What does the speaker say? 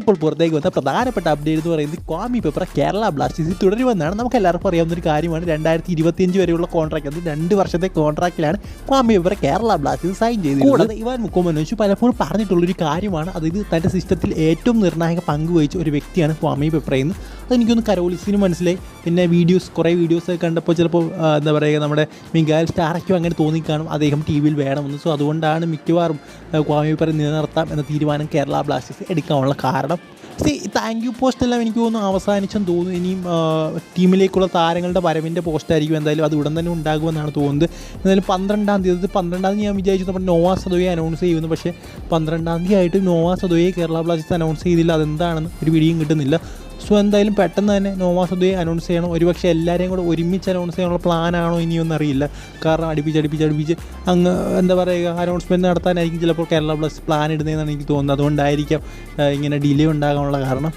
ഇപ്പോൾ പുറത്തേക്ക് വന്ന പ്രധാനപ്പെട്ട അപ്ഡേറ്റ് എന്ന് പറയുന്നത് ക്വാമി പേപ്പർ കേരള ബ്ലാസ്റ്റേഴ്സിൽ തുടരുമെന്നാണ് നമുക്ക് എല്ലാവർക്കും അറിയാവുന്ന ഒരു കാര്യമാണ്. രണ്ടായിരത്തി ഇരുപത്തിയഞ്ച് വരെയുള്ള കോൺട്രാക്ട് അത് രണ്ട് വർഷത്തെ കോൺട്രാക്റ്റിലാണ് Kwame Peprah Kerala Blasters sign ചെയ്തത് കൂടാതെ ഇവാൻ മുക്കോമനോച്ച് പലപ്പോഴും പറഞ്ഞിട്ടുള്ളൊരു കാര്യമാണ്. അതായത് തന്റെ സിസ്റ്റത്തിൽ ഏറ്റവും നിർണായക പങ്ക് വഹിച്ച ഒരു വ്യക്തിയാണ് ക്വാമി പേപ്പർ എന്ന്. അതെനിക്കൊന്ന് കരോളിസിന് മനസ്സിലായി. പിന്നെ വീഡിയോസ് കുറേ വീഡിയോസ് കണ്ടപ്പോൾ ചിലപ്പോൾ എന്താ പറയുക നമ്മുടെ മിഗാൽ സ്റ്റാറയ്ക്കും അങ്ങനെ തോന്നിക്കാണും അദ്ദേഹം ടി വിയിൽ വേണമെന്ന്. സോ അതുകൊണ്ടാണ് മിക്കവാറും ക്വാമി പേപ്പർ നിലനിർത്താം എന്ന തീരുമാനം കേരള ബ്ലാസ്റ്റേഴ്സ് എടുക്കാനുള്ള കാരണം. സി താങ്ക് യു പോസ്റ്റ് എല്ലാം എനിക്ക് തോന്നുന്നു അവസാനിച്ചെന്ന് തോന്നുന്നു. ഇനിയും ടീമിലേക്കുള്ള താരങ്ങളുടെ വരവിന്റെ പോസ്റ്റ് ആയിരിക്കും എന്തായാലും അത് ഉടൻ തന്നെ ഉണ്ടാകുമെന്നാണ് തോന്നുന്നത്. എന്തായാലും പന്ത്രണ്ടാം തീയതി പന്ത്രണ്ടാം തീയതി ഞാൻ വിചാരിച്ചു. നമ്മുടെ നോവാ സദോയെ അനൗൺസ് ചെയ്യുന്നു പക്ഷേ പന്ത്രണ്ടാം തീയതി ആയിട്ട് നോവാ സദോയെ കേരള ബ്ലാസ്റ്റേഴ്സ് അനൗൺസ് ചെയ്തില്ല. അതെന്താണെന്ന് ഒരു പിടിയും കിട്ടുന്നില്ല. സോ എന്തായാലും പെട്ടെന്ന് തന്നെ നോവാ സദോയെ അനൗൺസ് ചെയ്യണം. ഒരുപക്ഷെ എല്ലാവരെയും കൂടെ ഒരുമിച്ച് അനൗൺസ് ചെയ്യാനുള്ള പ്ലാനാണോ ഇനിയൊന്നും അറിയില്ല. കാരണം അടുപ്പിച്ച് അടുപ്പിച്ച് അടുപ്പിച്ച് അങ്ങ് എന്താ പറയുക അനൗൺസ്മെന്റ് നടത്താനായിരിക്കും ചിലപ്പോൾ കേരള ബ്ലാസ്റ്റേഴ്സ് പ്ലാൻ ഇടുന്നതെന്നാണ് എനിക്ക് തോന്നുന്നത്. അതുകൊണ്ടായിരിക്കാം ഇങ്ങനെ ഡിലേ ഉണ്ടാകാനുള്ള കാരണം.